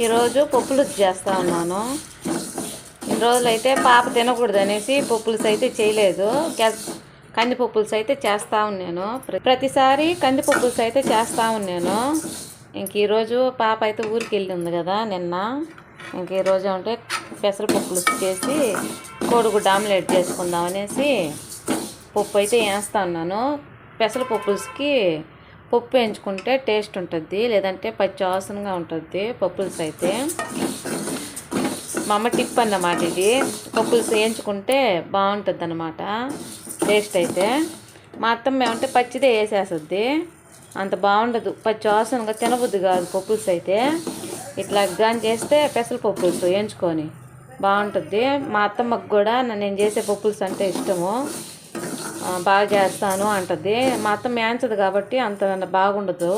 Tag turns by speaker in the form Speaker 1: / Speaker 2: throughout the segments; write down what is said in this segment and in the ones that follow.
Speaker 1: ఈరోజు పప్పులు చేస్తా ఉన్నాను. ఇన్ని రోజులైతే పాప తినకూడదు అనేసి పప్పులుస్ అయితే చేయలేదు. కె- అయితే చేస్తూ ఉన్నాను. ప్ర- ప్రతిసారి కందిపప్పులుస్ అయితే చేస్తూ ఉన్నాను. ఇంక ఈరోజు పాప అయితే ఊరికి వెళ్ళింది కదా నిన్న. ఇంక ఈరోజు అంటే పెసరపప్పులు చేసి కోడిగుడ్డ ఆమ్లెట్ చేసుకుందాం అనేసి పప్పు అయితే వేస్తా ఉన్నాను. పెసరపప్పులకి పప్పు వేయించుకుంటే టేస్ట్ ఉంటుంది లేదంటే పచ్చి వాసనగా ఉంటుంది పప్పుల్స్ అయితే మా అమ్మ టిప్ అన్నమాట ఇది. పప్పులు వేయించుకుంటే బాగుంటుంది అన్నమాట టేస్ట్ అయితే. మా అత్తమ్మ ఏమంటే పచ్చిదే వేసేస్తుంది. అంత బాగుండదు పచ్చి వాసనగా తినబుద్ది కాదు పప్పుల్స్ అయితే ఇట్లా గాని చేస్తే పెసలు పప్పుల్స్ వేయించుకొని బాగుంటుంది. మా అత్తమ్మకు కూడా నేను చేసే పప్పుల్స్ అంటే ఇష్టము. బాగా చేస్తాను అంటది. మా అత్త మేంచదు కాబట్టి అంత బాగుండదు.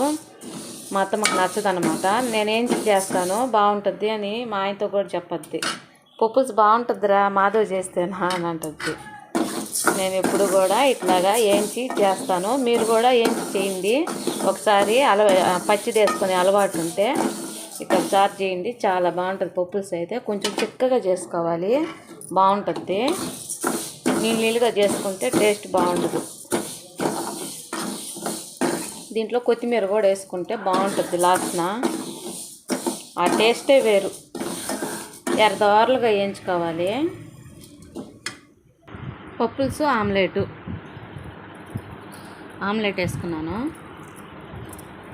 Speaker 1: మా అత్త మాకు నచ్చదు అనమాట నేనేం చేస్తాను? బాగుంటుంది అని మా ఆయనతో కూడా చెప్పద్ది. పప్పుస్ బాగుంటుందిరా మాధవ్ చేస్తేనా? అని అంటుంది నేను ఎప్పుడు కూడా ఇట్లాగా ఏంచి చేస్తాను. మీరు కూడా ఏంచి చేయండి. ఒకసారి అలవా పచ్చిది వేసుకొని అలవాటు ఉంటే ఇట్లా ఒకసారి చేయండి. చాలా బాగుంటుంది పప్పుస్ అయితే. కొంచెం చిక్కగా చేసుకోవాలి. బాగుంటుంది నీళ్ళు నీళ్ళుగా చేసుకుంటే టేస్ట్ బాగుండదు. దీంట్లో కొత్తిమీర కూడా వేసుకుంటే బాగుంటుంది లాస్ట్న. ఆ టేస్టే వేరు. ఎర్రదోరలుగా వేయించుకోవాలి. పప్పుల్స్ ఆమ్లెట్. ఆమ్లెట్ వేసుకున్నాను.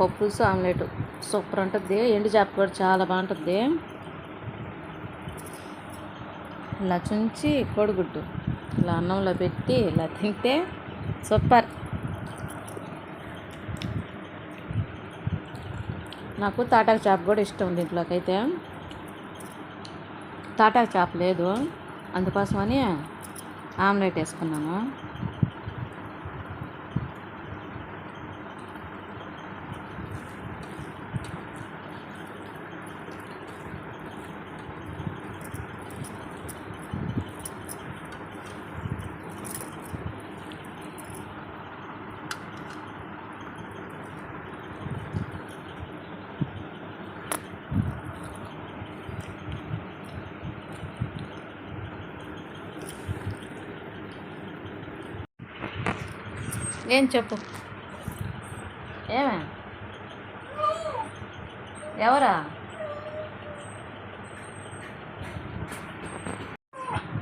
Speaker 1: పప్పుల్స్ ఆమ్లెట్. సూపర్ ఉంటుంది. ఎండు చేప కూడా చాలా బాగుంటుంది. ఇలా చుంచి కోడిగుడ్డు. ఇలా అన్నంలో పెట్టి ఇలా తింటే సూపర్. నాకు తాటాకు చేప కూడా ఇష్టం దీంట్లోకి అయితే తాటాకు చేప లేదు. అందుకోసమని ఆమ్లెట్ వేసుకున్నాను. ఏం చెప్పు? ఏమే? ఎవరా?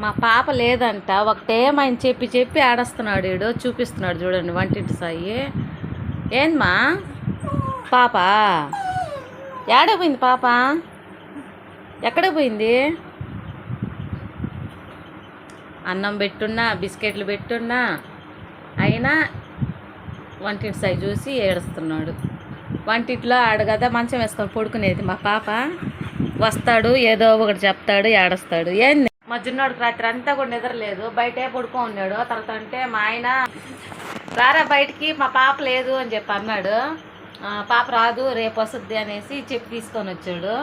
Speaker 1: మా పాప లేదంట. ఒకటేమైనా చెప్పి చెప్పి ఆడస్తున్నాడు ఈడో. చూపిస్తున్నాడు చూడండి వంటింటి సాయి. ఏందమ్మా? పాప? ఏడ పోయింది పాప? ఎక్కడ పోయింది? అన్నం పెట్టున్నా బిస్కెట్లు పెట్టున్నా. అయినా వంటింటి సై చూసి ఏడుస్తున్నాడు. వంటింట్లో ఆడు కదా మంచం వేసుకొని పడుకునేది మా పాప. వస్తాడు ఏదో ఒకటి చెప్తాడు ఏడుస్తాడు. ఏంది? మా చిన్నోడికి రాత్రి అంతా కూడా నిద్రలేదు బయటే పడుకో ఉన్నాడు తర్వాత అంటే మా ఆయన రారా బయటికి మా పాప లేదు అని చెప్పి అన్నాడు. పాప రాదు రేపు వస్తుంది అనేసి చెప్పి తీసుకొని వచ్చాడు.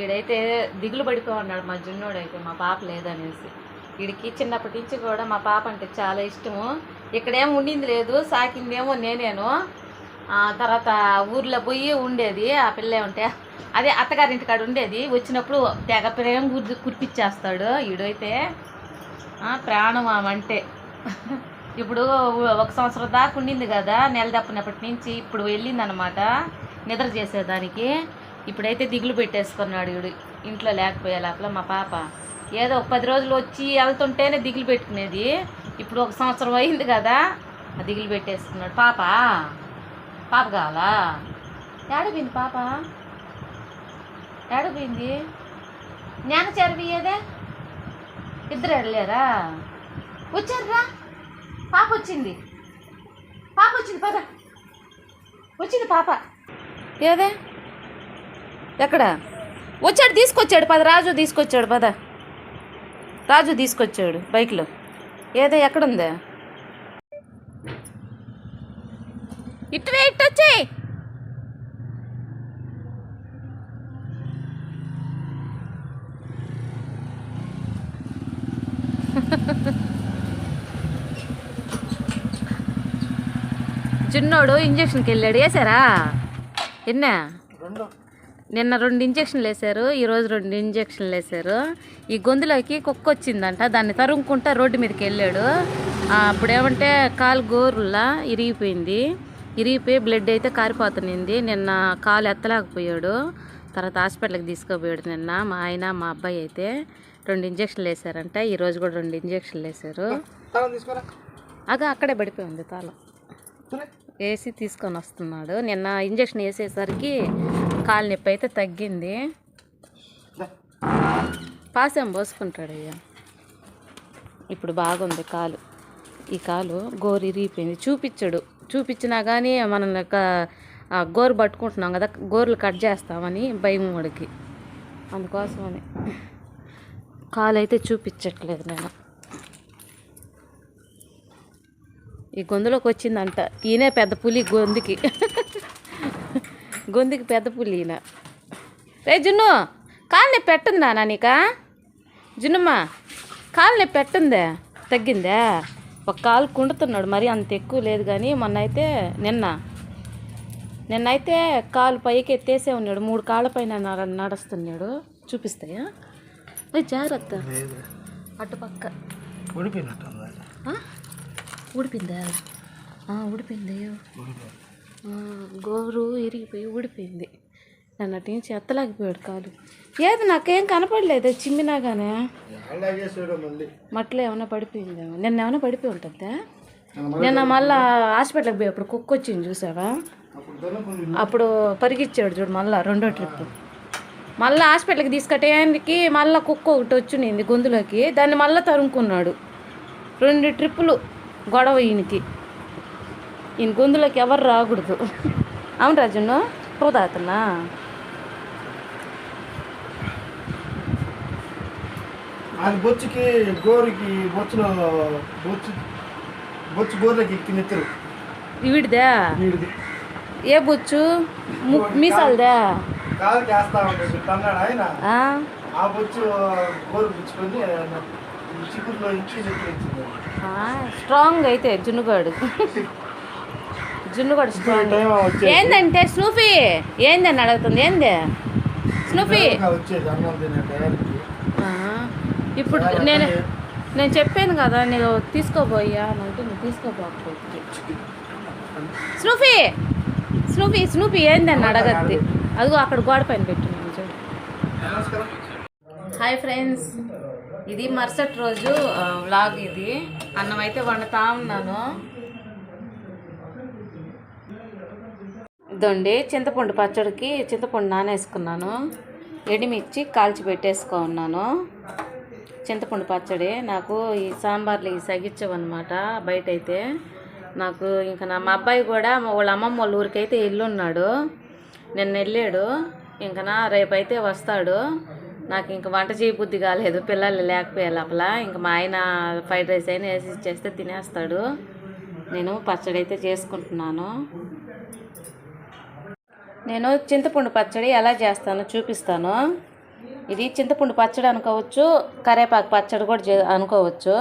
Speaker 1: ఈడైతే దిగులు పడిపోయి ఉన్నాడు మా జున్నోడు అయితే మా పాప లేదనేసి. వీడికి చిన్నప్పటి నుంచి కూడా మా పాప అంటే చాలా ఇష్టము. ఇక్కడేం ఉండింది లేదు సాకిందేమో నేనేను. తర్వాత ఊర్లో పోయి ఉండేది ఆ పిల్ల ఉంటే అదే అత్తగారింటి కాడ ఉండేది. వచ్చినప్పుడు తెగ ప్రేమ గుర్తు కురిపించేస్తాడు ఈడైతే ప్రాణం ఆమంటే ఇప్పుడు ఒక సంవత్సరం దాకా ఉండింది కదా నెల తప్పినప్పటి నుంచి ఇప్పుడు వెళ్ళిందనమాట నిద్ర చేసేదానికి. ఇప్పుడైతే దిగులు పెట్టేసుకున్నాడు వీడు ఇంట్లో లేకపోయే లోపల మా పాప. ఏదో ఒక పది రోజులు వచ్చి వెళ్తుంటేనే దిగులు పెట్టుకునేది. ఇప్పుడు ఒక సంవత్సరం అయింది కదా ఆ దిగులు పెట్టేసుకున్నాడు. పాప పాప కావాలా? ఏడబింది పాప? ఏడపోయింది జ్ఞాన ఏదే? ఇద్దరు వెళ్ళారా వచ్చారా పాప వచ్చింది. పాప వచ్చింది పద. వచ్చింది పాప. ఏదే? ఎక్కడ? వచ్చాడు తీసుకొచ్చాడు పద. రాజు తీసుకొచ్చాడు పద. రాజు తీసుకొచ్చాడు బైక్లో. ఏదే ఎక్కడుందే? ఇటువే ఇటు వచ్చేయ్ చిన్నోడు ఇంజక్షన్కి వెళ్ళాడు వేసారా ఎన్నా?
Speaker 2: రెండు.
Speaker 1: నిన్న రెండు ఇంజక్షన్లు వేశారు ఈరోజు రెండు ఇంజక్షన్లు వేశారు. ఈ గొంతులోకి కుక్క వచ్చిందంట దాన్ని తరుముకుంటా రోడ్డు మీదకి వెళ్ళాడు. అప్పుడు ఏమంటే కాలు గోరులా ఇరిగిపోయింది. ఇరిగిపోయి బ్లడ్ అయితే కారిపోతుంది నిన్న కాలు ఎత్తలేకపోయాడు. తర్వాత హాస్పిటల్కి తీసుకోపోయాడు నిన్న మా ఆయన మా అబ్బాయి అయితే. రెండు ఇంజక్షన్లు వేశారంట ఈరోజు కూడా రెండు ఇంజక్షన్లు వేశారు. అగా అక్కడే పడిపోయి ఉంది తాళం వేసి తీసుకొని వస్తున్నాడు. నిన్న ఇంజక్షన్ వేసేసరికి కాలు నొప్పి అయితే తగ్గింది. పాసం పోసుకుంటాడు అయ్యా. ఇప్పుడు బాగుంది కాలు. ఈ కాలు గోరు ఇరిగిపోయింది చూపించడు. చూపించినా కానీ మనం ఒక గోరు పట్టుకుంటున్నాం కదా గోర్లు కట్ చేస్తామని భయం వాడికి. అందుకోసమని కాలు అయితే చూపించట్లేదు నేను. ఈ గొంతులోకి వచ్చిందంట. ఈయనే పెద్ద పులి గొంతుకి. గొంతుకి పెద్ద పులి ఈయన. రే జున్ను కాలు నొప్పి పెట్టిందా నానిక జున్నుమ్మా కాలు నొప్పి పెట్టిందే తగ్గిందా? ఒక కాలు కుండుతున్నాడు మరి అంత ఎక్కువ లేదు కానీ మొన్న అయితే నిన్న. నిన్నైతే కాలు పైకి ఎత్తేసే ఉన్నాడు మూడు కాళ్ళ పైన నడ- నడుస్తున్నాడు. చూపిస్తాయా? జాగ్రత్త. అటుపక్క
Speaker 2: ఉడిపోయినట్టు ఉంది అది.
Speaker 1: ఆ? ఊడిపోయిందా? ఊడిపోయింది. అయ్యో గోరు ఇరిగిపోయి ఊడిపోయింది. నన్నటి నుంచి ఎత్తలేకపోయాడు కాదు ఏది నాకేం కనపడలేదు చిమ్మినాగానే.
Speaker 2: కానీ
Speaker 1: మట్లో ఏమైనా పడిపోయిందేమో నిన్న ఏమైనా పడిపోయి ఉంటుందా? నిన్న మళ్ళా హాస్పిటల్కి పోయి అప్పుడు కుక్క వచ్చింది చూసావా?
Speaker 2: అప్పుడు
Speaker 1: పరిగిచ్చాడు చూడు మళ్ళా రెండో ట్రిప్. మళ్ళీ హాస్పిటల్కి తీసుకట్టేయడానికి మళ్ళీ కుక్క ఒకటి వచ్చింది గొంతులోకి. దాన్ని మళ్ళీ తరుముకున్నాడు. రెండు ట్రిప్పులు. గొడవ ఈయనకి. ఈయన గొంతులోకి ఎవరు రాకూడదు. అవును రాజును పోతాతనా?
Speaker 2: అది బొచ్చుకి గోరుకి బొచ్చులో బొచ్చు బొచ్చు గోర్లకి ఎక్కి నెత్తరు
Speaker 1: వీడిదా?
Speaker 2: వీడిది.
Speaker 1: ఏ బొచ్చు? మీసాలదా?
Speaker 2: వేస్తా ఉంటుంది తన్నాడు ఆయన.
Speaker 1: ఆ?
Speaker 2: బొచ్చు గోరు పుచ్చుకొని
Speaker 1: స్ట్రాంగ్ అయితే జున్నుగాడు. జున్నుగాడు స్ట్రాంగ్. ఏందంటే స్నూఫీ? ఏందని అడుగుతుంది? ఏంది? స్నూఫీ? ఇప్పుడు నేను నేను చెప్పాను కదా నేను తీసుకోబోయా అని అంటే నువ్వు తీసుకోబోకపోతే. స్నూఫీ! స్నూఫీ స్నూఫీ ఏందని అడగద్ది. అదిగో అక్కడ గోడ పైన పెట్టున్నాను చూడు.
Speaker 2: నమస్కారం.
Speaker 1: Hi friends. ఇది మరుసటి రోజు వ్లాగ్ ఇది. అన్నం అయితే వండుతా ఉన్నాను. ఇదండి చింతపండు పచ్చడికి చింతపండు నానేసుకున్నాను. ఎడిమిర్చి కాల్చి పెట్టేసుకో ఉన్నాను. చింతపండు పచ్చడి నాకు ఈ సాంబార్లు ఈ సగిచ్చవన్నమాట బయట అయితే నాకు ఇంకా నా మా అబ్బాయి కూడా వాళ్ళ అమ్మమ్మ వాళ్ళ ఊరికైతే ఎల్లున్నాడు నిన్న వెళ్ళాడు ఇంకా నా రేపైతే వస్తాడు. నాకు ఇంక వంట చేయ బుద్ధి కాలేదు పిల్లలు లేకపోయే లోపల ఇంకా మా ఆయన ఫ్రైడ్ రైస్ అయినా వేసి ఇచ్చేస్తే తినేస్తాడు. నేను పచ్చడి అయితే చేసుకుంటున్నాను. నేను చింతపండు పచ్చడి ఎలా చేస్తానో చూపిస్తాను. ఇది చింతపండు పచ్చడి అనుకోవచ్చు కరేపాకు పచ్చడి కూడా చే అనుకోవచ్చు.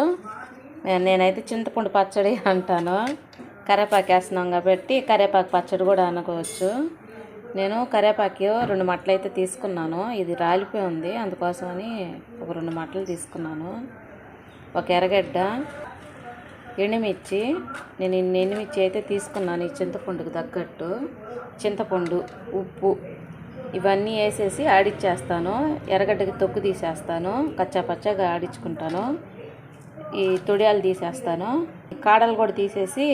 Speaker 1: నేనైతే చింతపండు పచ్చడి అంటాను. కరేపాకు వేస్తున్నాం కాబట్టి కరేపాకు పచ్చడి కూడా అనుకోవచ్చు. నేను కరేపాకు రెండు మట్టలు అయితే తీసుకున్నాను. ఇది రాలిపోయి ఉంది. అందుకోసమని ఒక రెండు మట్టలు తీసుకున్నాను. ఒక ఎర్రగడ్డ ఎండుమిర్చి నేను ఇన్ని ఎండుమిర్చి అయితే తీసుకున్నాను. ఈ చింతపండుకు తగ్గట్టు. చింతపండు ఉప్పు ఇవన్నీ వేసేసి ఆడిచ్చేస్తాను. ఎర్రగడ్డకి తొక్కు తీసేస్తాను. కచ్చా పచ్చగా ఆడించుకుంటాను ఈ తొడియాలు తీసేస్తాను. కాడలు కూడా తీసేసి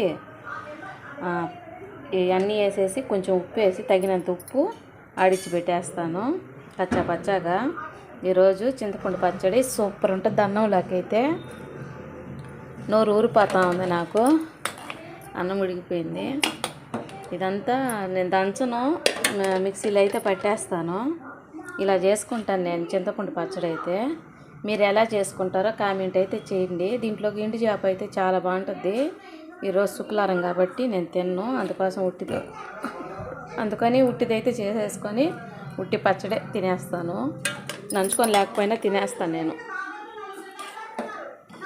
Speaker 1: ఇవన్నీ వేసేసి కొంచెం ఉప్పు వేసి తగినంత ఉప్పు ఆడిచ్చి పెట్టేస్తాను. పచ్చా పచ్చాగా. ఈరోజు చింతపండు పచ్చడి సూపర్ ఉంటుంది అన్నంలోకైతే. నోరు ఊరిపోతా ఉంది నాకు. అన్నం ఉడికిపోయింది. ఇదంతా నేను దంచను. మిక్సీలో అయితే పట్టేస్తాను. ఇలా చేసుకుంటాను నేను చింతపండు పచ్చడి అయితే. మీరు ఎలా చేసుకుంటారో కామెంట్ అయితే చేయండి. దీంట్లో గిండి చేప అయితే చాలా బాగుంటుంది. ఈరోజు శుక్లారం కాబట్టి నేను తిన్ను. అందుకోసం ఉట్టిది. అందుకని ఉట్టిదైతే చేసేసుకొని ఉట్టి పచ్చడే తినేస్తాను. నంచుకొని లేకపోయినా తినేస్తాను నేను.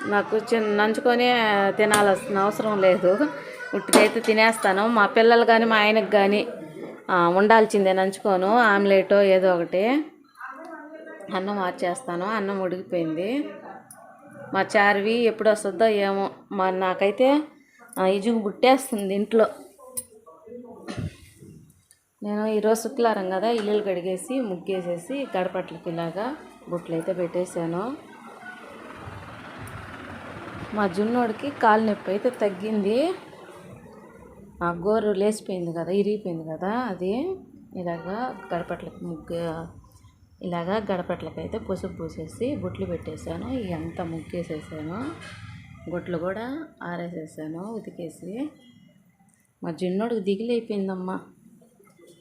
Speaker 1: నాకు చిన్న నంచుకొని తినాల్సిన అవసరం లేదు. ఉట్టిదైతే తినేస్తాను. మా పిల్లలు కానీ మా ఆయనకు కానీ ఉండాల్సిందే నంచుకోను. ఆమ్లెట్ ఏదో ఒకటి. అన్నం మార్చేస్తాను. అన్నం ఉడికిపోయింది. మా చార్వి ఎప్పుడు వస్తుందో ఏమో. మా నాకైతే ఇజుగు బుట్టేస్తుంది ఇంట్లో. నేను ఈరోజు శుక్రవారం కదా ఇల్లులు కడిగేసి ముగ్గేసేసి గడపట్లకి ఇలాగా బుట్టలు అయితే పెట్టేశాను. మా జున్నోడికి కాలు నొప్పి అయితే తగ్గింది. ఆ గోరు లేచిపోయింది కదా ఇరిగిపోయింది కదా అది. ఇలాగా గడపట్లకి ముగ్గు ఇలాగా గడపట్లకి అయితే పసుపు పూసేసి బుట్లు పెట్టేశాను. ఇవంతా ముగ్గేసేసాను. గుట్లు కూడా ఆరేసేసాను ఉతికేసి. మా జిన్నోడికి దిగిలైపోయిందమ్మా.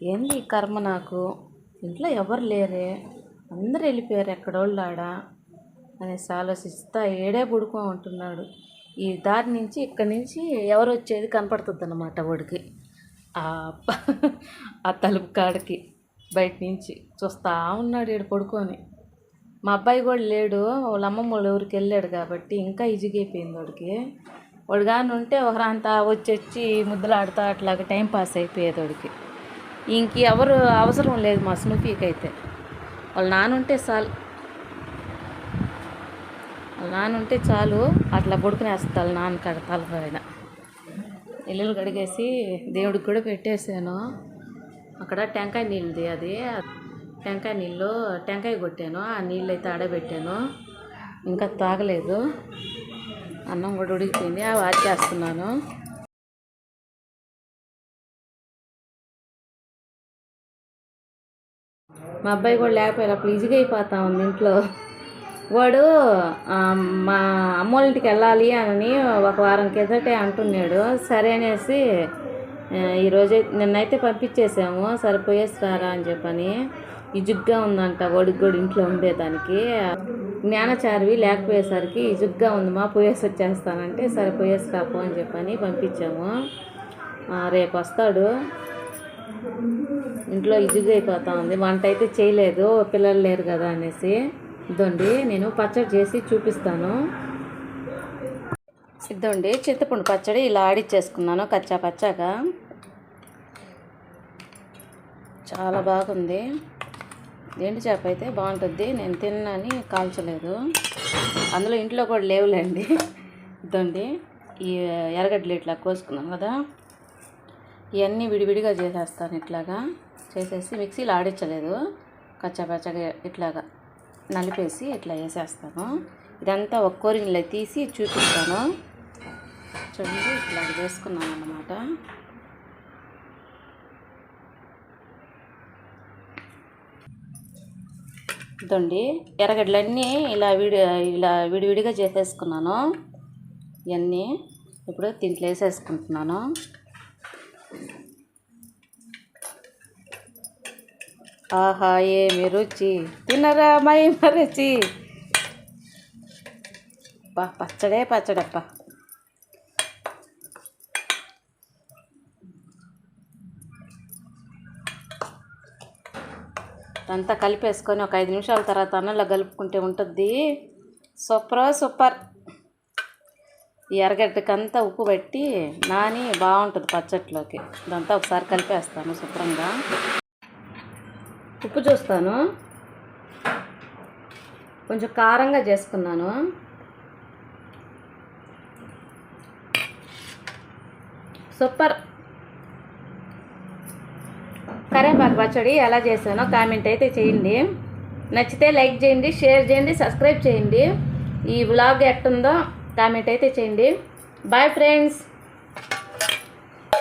Speaker 1: ఏంది ఈ కర్మ నాకు? ఇంట్లో ఎవరు లేరే? అందరు వెళ్ళిపోయారు ఎక్కడోళ్ళు ఆడ అనేసి ఆలోచిస్తా ఏడే పుడుకో ఉంటున్నాడు. ఈ దారి నుంచి ఇక్కడి నుంచి ఎవరు వచ్చేది కనపడుతుంది అన్నమాట వాడికి. ఆ ప- ఆ తలుపు కాడికి బయట నుంచి చూస్తా ఉన్నాడు ఈడు పడుకొని. మా అబ్బాయి కూడా లేడు. వాళ్ళ అమ్మమ్మ వాళ్ళ ఊరికి వెళ్ళాడు కాబట్టి ఇంకా ఇజిగైపోయింది వాడికి. వాడు కానీ ఉంటే ఒకరంతా వచ్చి వచ్చి ముద్దలాడుతా అట్లాగా టైం పాస్ అయిపోయేది వాడికి. ఇంక ఎవరు అవసరం లేదు మా స్నూపీకి అయితే వాళ్ళు నాన్న ఉంటే చాలు. వాళ్ళ నాన్న ఉంటే చాలు. అట్లా పడుకునేస్తా వాళ్ళ నాన్న కాడ తలపైన ఇల్లులు కడిగేసి దేవుడికి కూడా పెట్టేశాను. అక్కడ టెంకాయ నీళ్ళది అది. టెంకాయ నీళ్ళు టెంకాయ కొట్టాను. ఆ నీళ్ళు అయితే ఆడబెట్టాను. ఇంకా తాగలేదు. అన్నం కూడా ఉడికిపోయింది. అవి ఆచేస్తున్నాను మా అబ్బాయి కూడా లేకపోయారు. అప్పుడు ఈజీగా అయిపోతా ఉంది ఇంట్లో. వాడు మా అమ్మోళ్ళ ఇంటికి వెళ్ళాలి అని ఒక వారం కిందటే అంటున్నాడు. సరే అనేసి ఆ, ఈరోజు నిన్నైతే పంపించేసాము. సరిపోయేస్తారా అని చెప్పని. ఇజుగ్గా ఉందంట వాడికి కూడా ఇంట్లో ఉండేదానికి. జ్ఞానచారివి లేకపోయేసరికి ఇజుగ్గా ఉంది మా పోయేసి వచ్చేస్తానంటే సరే పోయేసి కాపు అని చెప్పని పంపించాము. రేపు వస్తాడు. ఇంట్లో ఇదిగా అయిపోతా ఉంది వంట అయితే చేయలేదు పిల్లలు లేరు కదా అనేసి. ఇదండి నేను పచ్చడి చేసి చూపిస్తాను. ఇదండి చింతపండు పచ్చడి ఇలా ఆడిచ్చేసుకున్నాను కచ్చా పచ్చాగా. చాలా బాగుంది. ఎండు చేప అయితే బాగుంటుంది. నేను తిన్నాని కాల్చలేదు. అందులో ఇంట్లో కూడా లేవులేండి. ఇదండి ఈ ఎర్రగడ్డలు ఇట్లా కోసుకున్నాం కదా. ఇవన్నీ విడివిడిగా చేసేస్తాను ఇట్లాగా. చేసేసి మిక్సీలో ఆడించలేదు. కచ్చాపచ్చగా ఇట్లాగా నలిపేసి ఇట్లా వేసేస్తాను. ఇదంతా ఒక తీసి చూపిస్తాను. చూడండి ఇట్లా వేసుకున్నాను అన్నమాట ఇదండి. ఎర్రగడ్డలన్నీ ఇలా విడి ఇలా విడివిడిగా చేసేసుకున్నాను. ఇవన్నీ ఇప్పుడు దీంట్లో వేసేసుకుంటున్నాను. ఆహా ఏమి రుచి. తినరా మై మరచి పచ్చడే పచ్చడప్ప. అంతా కలిపేసుకొని ఒక ఐదు నిమిషాల తర్వాత అన్నంలో కలుపుకుంటే ఉంటుంది. Super super. ఈ ఎర్రగడ్డకంతా ఉప్పు పెట్టి నాని బాగుంటుంది పచ్చట్లోకి. ఇదంతా ఒకసారి కలిపేస్తాను శుభ్రంగా. ఉప్పు చూస్తాను. కొంచెం కారంగా చేసుకున్నాను. సూపర్. కరేపాకు పచ్చడి ఎలా చేశానో కామెంట్ అయితే చేయండి. నచ్చితే లైక్ చేయండి షేర్ చేయండి సబ్స్క్రైబ్ చేయండి. ఈ వ్లాగ్ ఎట్టుందో కామెంట్ అయితే చేయండి. బాయ్ ఫ్రెండ్స్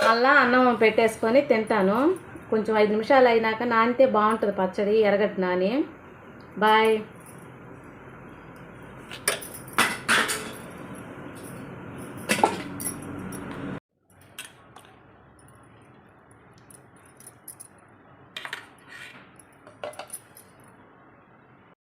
Speaker 1: మళ్ళా అన్నం పెట్టేసుకొని తింటాను. కొంచెం ఐదు నిమిషాలు అయినాక నానితే బాగుంటుంది పచ్చడి ఎరగట్టు నాని. బాయ్